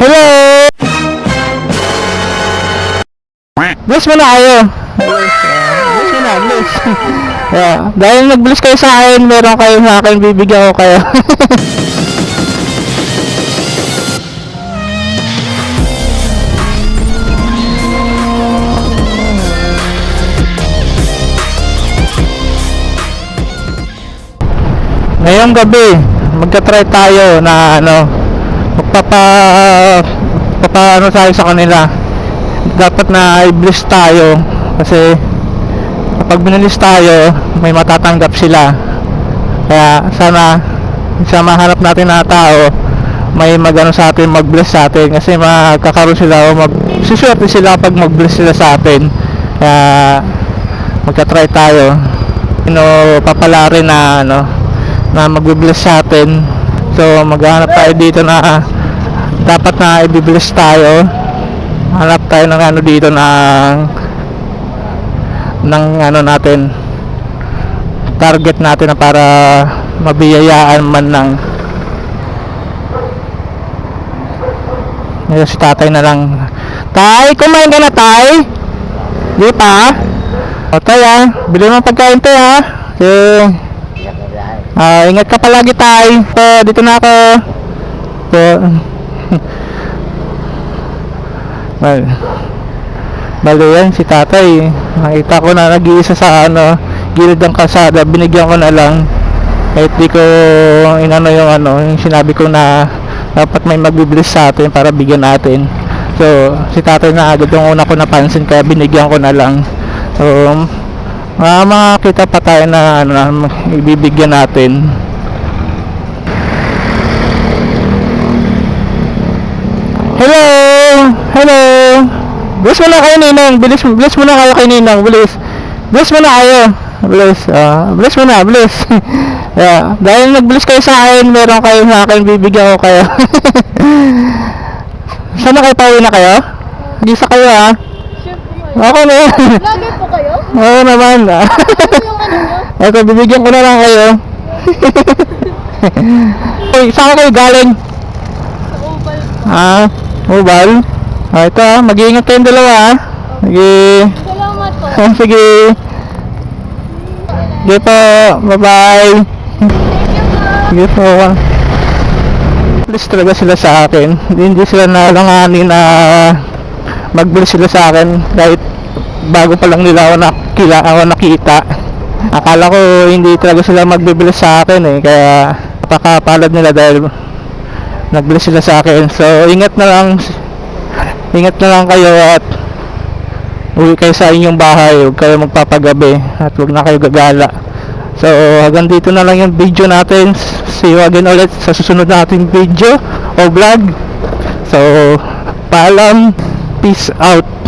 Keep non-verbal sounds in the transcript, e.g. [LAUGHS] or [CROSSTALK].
Hello! Bless mo na kayo. Bless, bless mo na, bless. [LAUGHS] yeah. Dahil nag-bless kayo sa akin, meron kayo sa akin, bibigyan ko kayo. [LAUGHS] Ngayong gabi, magka-try tayo na ano, magpapa papa ano tayo sa kanila. Dapat na i-bless tayo kasi kapag binalis tayo, may matatanggap sila. Kaya sana sa mahanap natin na tao, may magano sa atin, mag-bless sa atin kasi magkakaroon sila o mag suswerte sila pag mag-bless sila sa atin. Kaya magka-try tayo. Ino papala rin na ano na magbe-bless sa atin. So maghanap tayo dito na dapat na i-bless tayo. Hanap tayo ng ano dito ng ng ano natin target natin na para mabiyayaan man ng Ngayon si tatay na lang Tay, kumain ka na tay? Di pa? O tay ah, bili mo pagkain tay ha Okay Ah, ingat ka palagi tay. So, dito na ako. So, well, bali yan si tatay. Nakita ko na nag-iisa sa ano, gilid ng kalsada. Binigyan ko na lang. Kahit di ko inano yung ano, yung sinabi ko na dapat may magbibilis sa atin para bigyan natin. So, si tatay na agad yung una ko napansin kaya binigyan ko na lang. So, mga makakita pa tayo na ano na ibibigyan natin. Hello! Hello! Bilis mo na kayo Ninong, bilis, bilis mo na kayo kay Ninong, bilis. Bilis mo na kayo. Bilis, ah, bilis mo na, bilis. [LAUGHS] yeah. Dahil nag-bilis kayo sa akin, meron kayo sa akin, bibigyan ko kayo. [LAUGHS] Saan na kayo pauwi na kayo? Hindi sa kayo ah. Siyempre. Ako na yan. Vlogger po kayo? Oo naman ah. Ano ano? Ito, bibigyan ko na lang kayo. [LAUGHS] Uy, saan kayo galing? Sa Oval. Ah, mobile? Ah, ito ah, mag-iingat kayong dalawa ah. Sige. Salamat po. [LAUGHS] Sige. Sige po, bye-bye. Sige po. Please talaga sila sa akin. Hindi, hindi sila nalanganin na mag-bless sila sa akin kahit bago pa lang nila ako nakila ako nakita. Akala ko hindi talaga sila magbe-bless sa akin eh kaya napakapalad nila dahil nag-bless sila sa akin. So ingat na lang ingat na lang kayo at uwi kayo sa inyong bahay huwag kayo magpapagabi at huwag na kayo gagala. So hanggang dito na lang yung video natin. See you again ulit sa susunod nating video o vlog. So paalam. Peace out